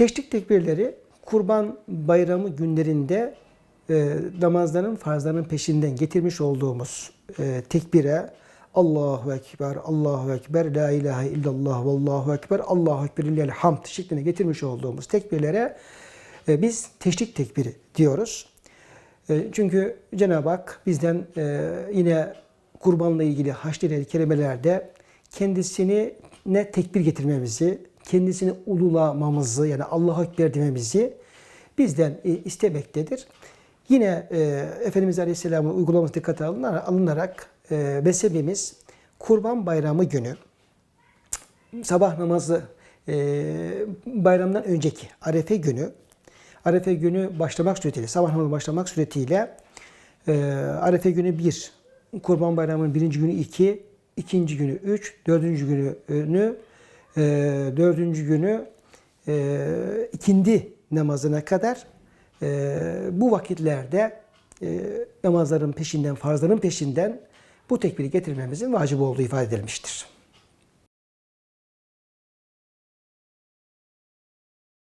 Teşrik tekbirleri Kurban Bayramı günlerinde e, namazların farzlarının peşinden getirmiş olduğumuz e, tekbire Allahu Ekber, Allahu Ekber, La ilahe illallah, Vallahu Ekber, Allahu Ekber, illel hamd şeklinde getirmiş olduğumuz tekbirlere e, biz teşrik tekbiri diyoruz. E, Çünkü Cenab-ı Hak bizden e, yine kurbanla ilgili haşr-ı kelimelerde kendisini ne tekbir getirmemizi, kendisini ululamamızı yani Allahu Ekber dememizi bizden e, istemektedir. Yine e, Efendimiz Aleyhisselam'ın uygulaması dikkate alınarak, alınarak e, mezhebimiz Kurban Bayramı günü sabah namazı e, bayramdan önceki Arefe günü Arefe günü başlamak suretiyle, sabah namazı başlamak suretiyle e, Arefe günü 1, Kurban Bayramı'nın birinci günü 2, ikinci günü 3, dördüncü günü e, dördüncü günü e, ikindi namazına kadar e, bu vakitlerde e, namazların peşinden, farzların peşinden bu tekbiri getirmemizin vacip olduğu ifade edilmiştir.